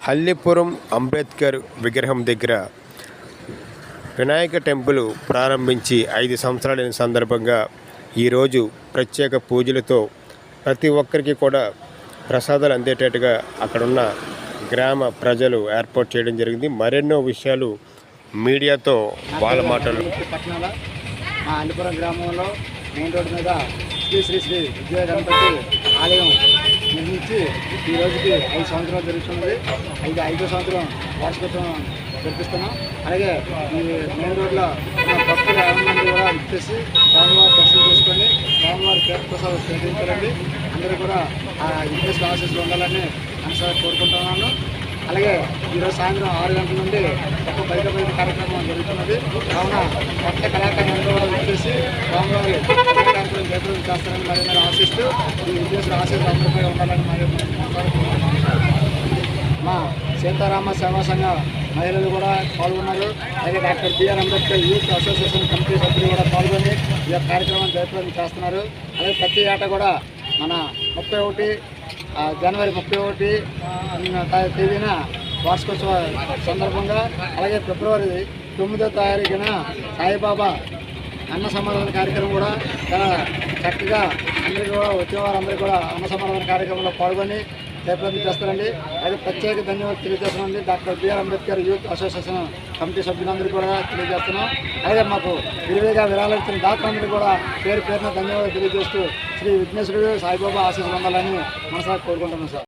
హల్లిపురం అంబేద్కర్ విగ్రహం దగ్గర వినాయక టెంపుల్ ప్రారంభించి ఐదు సంవత్సరాలైన సందర్భంగా ఈరోజు ప్రత్యేక పూజలతో ప్రతి ఒక్కరికి కూడా ప్రసాదాలు అందేటట్టుగా అక్కడున్న గ్రామ ప్రజలు ఏర్పాటు చేయడం జరిగింది. మరెన్నో విషయాలు మీడియాతో వాళ్ళ మాటలు. మా అల్లిపురం గ్రామంలో మెయిన్ రోడ్డు మీద శ్రీ శ్రీ శ్రీ విజయ గణపతి ఆలయం ఈ రోజుకి ఐదు సంవత్సరాలు జరుగుతున్నది. ఐదు ఐదో సంవత్సరం వార్షికోత్సవం జరిపిస్తున్నాం. అలాగే ఈ మెయిన్ రోడ్లో భక్తుల ఆనందాన్ని కూడా ఇచ్చేసి స్వామివారి దర్శనం చేసుకొని స్వామివారి ప్రసాదం స్వీకరించాలండి అందరూ కూడా ఆ ఇంట్రెస్ట్ ఆశీస్సులు ఉండాలని మనసారి కోరుకుంటున్నాను. అలాగే ఈరోజు సాయంత్రం ఆరు గంటల నుండి ఒక బయట బయట కార్యక్రమం జరుగుతున్నది. కావున కొత్త కళాకారులు కూడా వచ్చేసి స్వామివారి కార్యక్రమం జయప్రదం చేస్తారని మరి ఆశిస్తూ ఈ ఉద్దేశం ఆశీస్సులు అందరిపై ఉండాలని మరి సీతారామ సేవా సంఘ మహిళలు కూడా పాల్గొన్నారు. అలాగే doctor BR Ambedkar youth association committee సభ్యులు కూడా పాల్గొని ఈ యొక్క కార్యక్రమాన్ని జయప్రదం చేస్తున్నారు. అలాగే ప్రతి ఏట కూడా మన ముప్పై ఒకటి జనవరి ముప్పై ఒకటి తేదీన వార్షికోత్సవ సందర్భంగా అలాగే ఫిబ్రవరి తొమ్మిదో తారీఖున సాయిబాబా అన్న సమాధాన కార్యక్రమం కూడా చాలా చక్కగా అందరికీ కూడా వచ్చే వారందరికీ కూడా అన్న సమాధాన కార్యక్రమంలో పాల్గొని జయప్రదం చేస్తారండి. అయితే ప్రత్యేక ధన్యవాదాలు తెలియజేస్తున్నాండి doctor BR Ambedkar youth association committee సభ్యులందరికీ కూడా తెలియజేస్తున్నాం. అయితే మాకు విరివిగా విరాళించిన ఇచ్చిన కూడా పేరు పేరున ధన్యవాదాలు తెలియజేస్తూ శ్రీ విఘ్నేశ్వరుడు సాయిబాబా ఆశీస్సులు ఉండాలని మనసారి కోరుకుంటున్నాం సార్.